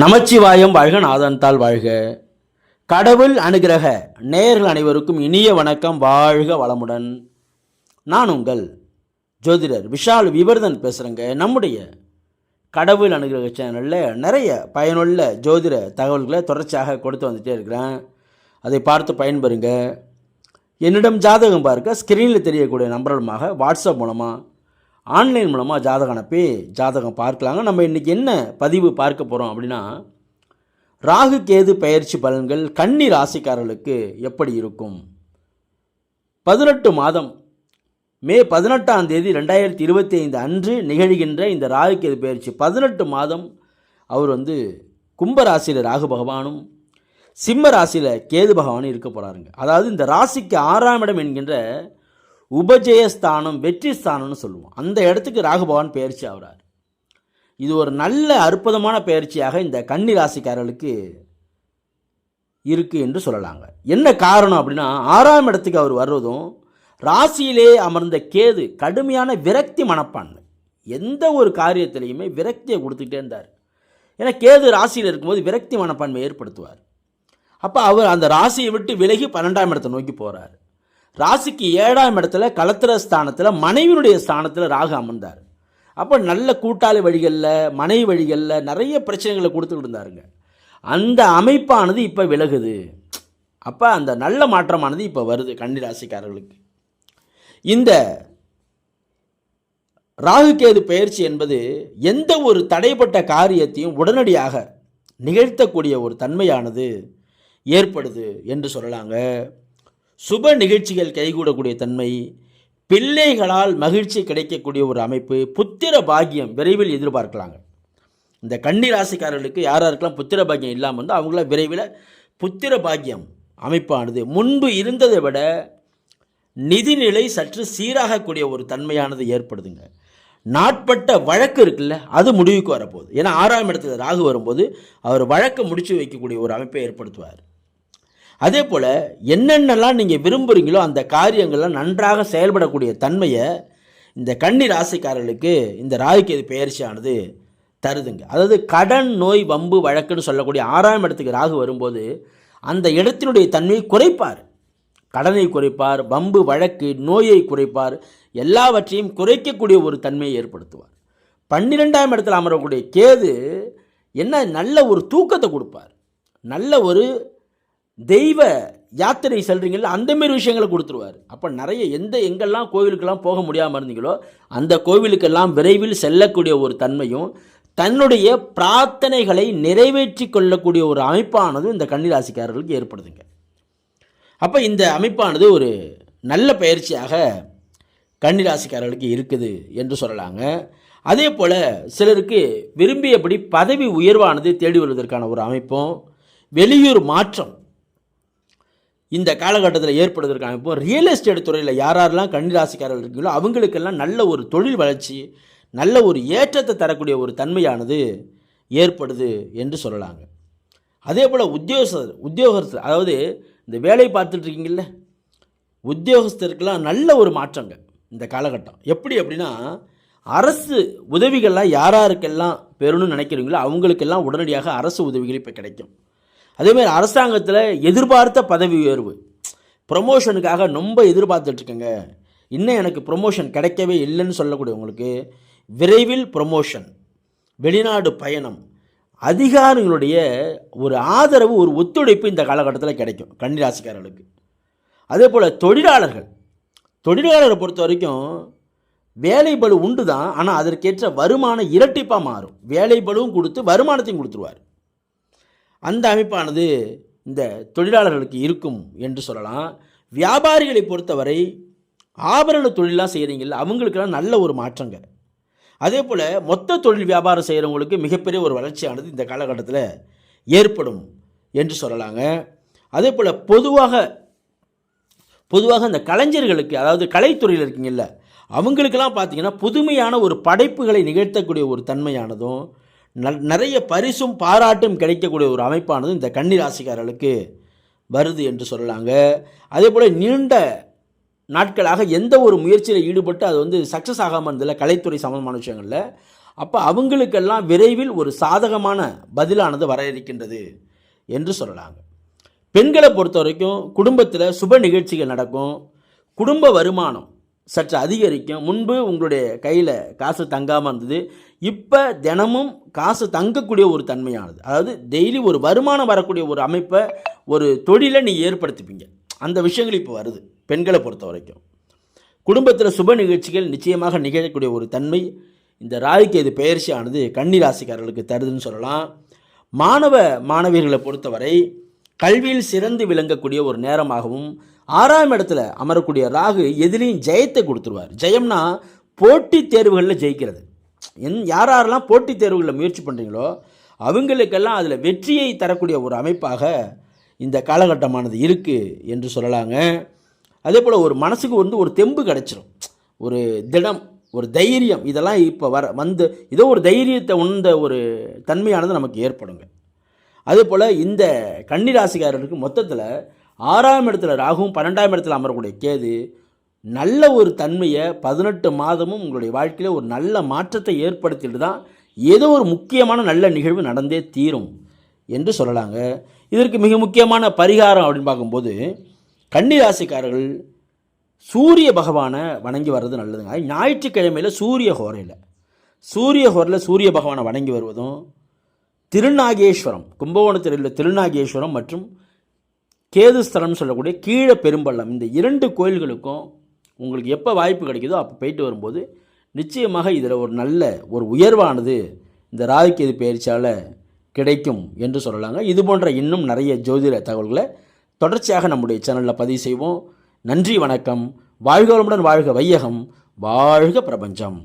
நமச்சிவாயம் வாழ்க நாதன்தாள் வாழ்க. கடவுள் அனுகிரக நேயர்கள் அனைவருக்கும் இனிய வணக்கம் வாழ்க வளமுடன். நான் உங்கள் ஜோதிடர் விஷால் விவர்தன் பேசுகிறேங்க நம்முடைய கடவுள் அனுகிரக சேனலில் நிறைய பயனுள்ள ஜோதிட தகவல்களை தொடர்ச்சியாக கொடுத்து வந்துட்டே இருக்கிறேன். அதை பார்த்து பயன்பெறுங்க. என்னிடம் ஜாதகம் பார்க்க ஸ்க்ரீனில் தெரியக்கூடிய நம்பர்களுமாக வாட்ஸ்அப் மூலமாக ஆன்லைன் மூலமாக ஜாதகம் அனுப்பி ஜாதகம் பார்க்கலாங்க. நம்ம இன்றைக்கி என்ன பதிவு பார்க்க போகிறோம் அப்படின்னா ராகு கேது பயிற்சி பலன்கள் கன்னி ராசிக்காரர்களுக்கு எப்படி இருக்கும்? பதினெட்டு மாதம் மே பதினெட்டாம் தேதி ரெண்டாயிரத்தி இருபத்தி ஐந்து அன்று நிகழ்கின்ற இந்த ராகு கேது பயிற்சி பதினெட்டு மாதம் அவர் வந்து கும்பராசியில் ராகு பகவானும் சிம்ம ராசியில் கேது பகவானும் இருக்க போகிறாருங்க அதாவது இந்த ராசிக்கு ஆறாம் இடம் என்கின்ற உபஜெயஸ்தானம் வெற்றி ஸ்தானம்னு சொல்லுவோம். அந்த இடத்துக்கு ராகு பகவான் பயிற்சி ஆகிறார். இது ஒரு நல்ல அற்புதமான பயிற்சியாக இந்த கன்னி ராசிக்காரர்களுக்கு இருக்குது என்று சொல்லலாங்க. என்ன காரணம் அப்படின்னா ஆறாம் இடத்துக்கு அவர் வர்றதும் ராசியிலே அமர்ந்த கேது கடுமையான விரக்தி மனப்பான்மை. எந்த ஒரு காரியத்திலையுமே விரக்தியை கொடுத்துக்கிட்டே இருந்தார். ஏன்னா கேது ராசியில் இருக்கும்போது விரக்தி மனப்பான்மை ஏற்படுத்துவார். அப்போ அவர் அந்த ராசியை விட்டு விலகி பன்னெண்டாம் இடத்தை நோக்கி போகிறார் ராசிக்கு ஏழாம் இடத்துல கலத்திர ஸ்தானத்தில் மனைவியினுடைய ஸ்தானத்தில் ராகு அமர்ந்தார். அப்போ நல்ல கூட்டாளி வழிகளில் மனைவி வழிகளில் நிறைய பிரச்சனைகளை கொடுத்துக்கிட்டு இருந்தாருங்க. அந்த அமைப்பானது இப்போ விலகுது. அப்போ அந்த நல்ல மாற்றமானது இப்போ வருது கன்னி ராசிக்காரர்களுக்கு இந்த ராகுகேது பயிற்சி என்பது எந்த ஒரு தடைப்பட்ட காரியத்தையும் உடனடியாக நிகழ்த்தக்கூடிய ஒரு தன்மையானது ஏற்படுது என்று சொல்லலாங்க. சுப நிகழ்ச்சிகள் கைகூடக்கூடிய தன்மை பிள்ளைகளால் மகிழ்ச்சி கிடைக்கக்கூடிய ஒரு அமைப்பு புத்திர பாக்கியம் விரைவில் எதிர்பார்க்கலாங்க. இந்த கன்னி ராசிக்காரர்களுக்கு யார் யாருக்கெல்லாம் புத்திர பாக்கியம் இல்லாமல் வந்து அவங்களாம் விரைவில் புத்திர பாக்கியம் அமைப்பானது. முன்பு இருந்ததை விட நிதிநிலை சற்று சீராகக்கூடிய ஒரு தன்மையானது ஏற்படுதுங்க. நாட்பட்ட வழக்கு இருக்குல்ல அது முடிவுக்கு வரப்போகுது. ஏன்னா ஆறாம் இடத்துல ராகு வரும்போது அவர் வழக்கை முடிச்சு வைக்கக்கூடிய ஒரு அமைப்பை ஏற்படுத்துவார். அதே போல் என்னென்னலாம் நீங்கள் விரும்புகிறீங்களோ அந்த காரியங்கள்லாம் நன்றாக செயல்படக்கூடிய தன்மையை இந்த கன்னி ராசிக்காரர்களுக்கு இந்த ராகுக்கேது பெயர்ச்சியானது தருதுங்க. அதாவது கடன் நோய் வம்பு வழக்குன்னு சொல்லக்கூடிய ஆறாம் இடத்துக்கு ராகு வரும்போது அந்த இடத்தினுடைய தன்மையை குறைப்பார். கடனை குறைப்பார் வம்பு வழக்கு நோயை குறைப்பார் எல்லாவற்றையும் குறைக்கக்கூடிய ஒரு தன்மையை ஏற்படுத்துவார். பன்னிரெண்டாம் இடத்துல அமரக்கூடிய கேது என்ன நல்ல ஒரு தூக்கத்தை கொடுப்பார். நல்ல ஒரு தெய்வ யாத்திரை செல்றீங்களா அந்தமாரி விஷயங்களை கொடுத்துருவார். அப்போ நிறைய எந்த எங்கெல்லாம் கோவிலுக்கெல்லாம் போக முடியாமல் இருந்தீங்களோ அந்த கோவிலுக்கெல்லாம் விரைவில் செல்லக்கூடிய ஒரு தன்மையும் தன்னுடைய பிரார்த்தனைகளை நிறைவேற்றி கொள்ளக்கூடிய ஒரு அமைப்பானது இந்த கன்னிராசிக்காரர்களுக்கு ஏற்படுதுங்க. அப்போ இந்த அமைப்பானது ஒரு நல்ல பயிற்சியாக கன்னிராசிக்காரர்களுக்கு இருக்குது என்று சொல்லலாங்க. அதே போல் சிலருக்கு விரும்பியபடி பதவி உயர்வானது தேடி வருவதற்கான ஒரு அமைப்பும் வெளியூர் மாற்றம் இந்த காலகட்டத்தில் ஏற்படுவதற்கான இப்போ ரியல் எஸ்டேட் துறையில் யார் யாரெல்லாம் கன்னிராசிக்காரர்கள் இருக்கீங்களோ அவங்களுக்கெல்லாம் நல்ல ஒரு தொழில் வளர்ச்சி நல்ல ஒரு ஏற்றத்தை தரக்கூடிய ஒரு தன்மையானது ஏற்படுது என்று சொல்லலாங்க. அதே போல் உத்தியோகஸ்தர் உத்தியோகஸ்தர் அதாவது இந்த வேலை பார்த்துட்ருக்கீங்கள உத்தியோகஸ்தருக்கெல்லாம் நல்ல ஒரு மாற்றங்க இந்த காலகட்டம். எப்படி அப்படின்னா அரசு உதவிகள்லாம் யார் யாருக்கெல்லாம் பெறணும்னு நினைக்கிறீங்களோ அவங்களுக்கெல்லாம் உடனடியாக அரசு உதவிகள் இப்போ கிடைக்கும். அதேமாதிரி அரசாங்கத்தில் எதிர்பார்த்த பதவி உயர்வு. ப்ரொமோஷனுக்காக ரொம்ப எதிர்பார்த்துட்ருக்கேங்க. இன்னும் எனக்கு ப்ரொமோஷன் கிடைக்கவே இல்லைன்னு சொல்லக்கூடியவங்களுக்கு விரைவில் ப்ரொமோஷன் வெளிநாடு பயணம் அதிகாரிகளுடைய ஒரு ஆதரவு ஒரு ஒத்துழைப்பு இந்த காலகட்டத்தில் கிடைக்கும் கன்னிராசிக்காரர்களுக்கு. அதே போல் தொழிலாளர்கள் தொழிலாளரை பொறுத்த வரைக்கும் வேலைபலு உண்டு தான் ஆனால் அதற்கேற்ற வருமானம் இரட்டிப்பாக மாறும். வேலை கொடுத்து வருமானத்தையும் கொடுத்துருவார். அந்த அமைப்பானது இந்த தொழிலாளர்களுக்கு இருக்கும் என்று சொல்லலாம். வியாபாரிகளை பொறுத்தவரை ஆபரண தொழிலாக செய்கிறீங்கள அவங்களுக்கெல்லாம் நல்ல ஒரு மாற்றங்க. அதே போல் மொத்த தொழில் வியாபாரம் செய்கிறவங்களுக்கு மிகப்பெரிய ஒரு வளர்ச்சியானது இந்த காலகட்டத்தில் ஏற்படும் என்று சொல்லலாங்க. அதே போல் பொதுவாக பொதுவாக இந்த கலைஞர்களுக்கு அதாவது கலைத்துறையில் இருக்கீங்கல்ல அவங்களுக்கெல்லாம் பார்த்தீங்கன்னா புதுமையான ஒரு படைப்புகளை நிகழ்த்தக்கூடிய ஒரு தன்மையானதும் நிறைய பரிசும் பாராட்டும் கிடைக்கக்கூடிய ஒரு அமைப்பானது இந்த கன்னிராசிக்காரர்களுக்கு வருது என்று சொல்லலாங்க. அதே போல் நீண்ட நாட்களாக எந்த ஒரு முயற்சியில் ஈடுபட்டு அது வந்து சக்ஸஸ் ஆகாமல் இருந்ததில்ல கலைத்துறை சம்பந்தமான விஷயங்களில் அப்போ அவங்களுக்கெல்லாம் விரைவில் ஒரு சாதகமான பதிலானது வர இருக்கின்றது என்று சொல்லலாங்க. பெண்களை பொறுத்த வரைக்கும் குடும்பத்தில் சுப நிகழ்ச்சிகள் நடக்கும் குடும்ப வருமானம் சற்று அதிகரிக்கும். முன்பு உங்களுடைய கையில் காசு தங்காமல் இருந்தது. இப்போ தினமும் காசு தங்கக்கூடிய ஒரு தன்மையானது. அதாவது டெய்லி ஒரு வருமானம் வரக்கூடிய ஒரு அமைப்பை ஒரு தொழிலை நீ ஏற்படுத்திப்பீங்க. அந்த விஷயங்கள் இப்போ வருது பெண்களை பொறுத்த வரைக்கும். குடும்பத்தில் சுப நிகழ்ச்சிகள் நிச்சயமாக நிகழக்கூடிய ஒரு தன்மை. இந்த ராகுகேது பெயர்ச்சியானது கன்னி ராசிக்காரர்களுக்கு தருதுன்னு சொல்லலாம். மாணவ மாணவியர்களை பொறுத்தவரை கல்வியில் சிறந்து விளங்கக்கூடிய ஒரு நேரமாகவும் ஆறாம் இடத்துல அமரக்கூடிய ராகு எதிலையும் ஜெயத்தை கொடுத்துருவார். ஜெயம்னா போட்டித் தேர்வுகளில் ஜெயிக்கிறது. என் யார் யாரெல்லாம் போட்டித் தேர்வுகளில் முயற்சி பண்ணுறீங்களோ அவங்களுக்கெல்லாம் அதில் வெற்றியை தரக்கூடிய ஒரு அமைப்பாக இந்த காலகட்டமானது இருக்குது என்று சொல்லலாங்க. அதே போல் ஒரு மனசுக்கு வந்து ஒரு தெம்பு கிடச்சிரும். ஒரு திடம் ஒரு தைரியம் இதெல்லாம் இப்போ வர வந்து ஏதோ ஒரு தைரியத்தை உணர்ந்த ஒரு தன்மையானது நமக்கு ஏற்படுங்க. அதே போல் இந்த கன்னிராசிக்காரர்களுக்கு மொத்தத்தில் ஆறாம் இடத்துல ராகுவும் பன்னெண்டாம் இடத்துல அமரக்கூடிய கேது நல்ல ஒரு தன்மையை பதினெட்டு மாதமும் உங்களுடைய வாழ்க்கையில் ஒரு நல்ல மாற்றத்தை ஏற்படுத்திட்டு தான் ஏதோ ஒரு முக்கியமான நல்ல நிகழ்வு நடந்தே தீரும் என்று சொல்லலாங்க. இதற்கு மிக முக்கியமான பரிகாரம் அப்படின்னு பார்க்கும்போது கன்னிராசிக்காரர்கள் சூரிய பகவானை வணங்கி வர்றது நல்லதுங்க. ஞாயிற்றுக்கிழமையில் சூரிய ஹோரையில். சூரிய ஹோரில் சூரிய பகவானை வணங்கி வருவதும் திருநாகேஸ்வரம் கும்பகோணத்தில் உள்ள திருநாகேஸ்வரம் மற்றும் கேதுஸ்தலம் சொல்லக்கூடிய கீழே பெரும்பள்ளம். இந்த இரண்டு கோயில்களுக்கும் உங்களுக்கு எப்போ வாய்ப்பு கிடைக்குதோ அப்போ போயிட்டு வரும்போது நிச்சயமாக இதில் ஒரு நல்ல ஒரு உயர்வானது இந்த ராகுகேது பயிற்சியால் கிடைக்கும் என்று சொல்லலாங்க. இது போன்ற இன்னும் நிறைய ஜோதிட தகவல்களை தொடர்ச்சியாக நம்முடைய சேனலில் பதிவு செய்வோம். நன்றி வணக்கம். வாழ்க வளமுடன் வாழ்க வையகம். வாழ்க பிரபஞ்சம்.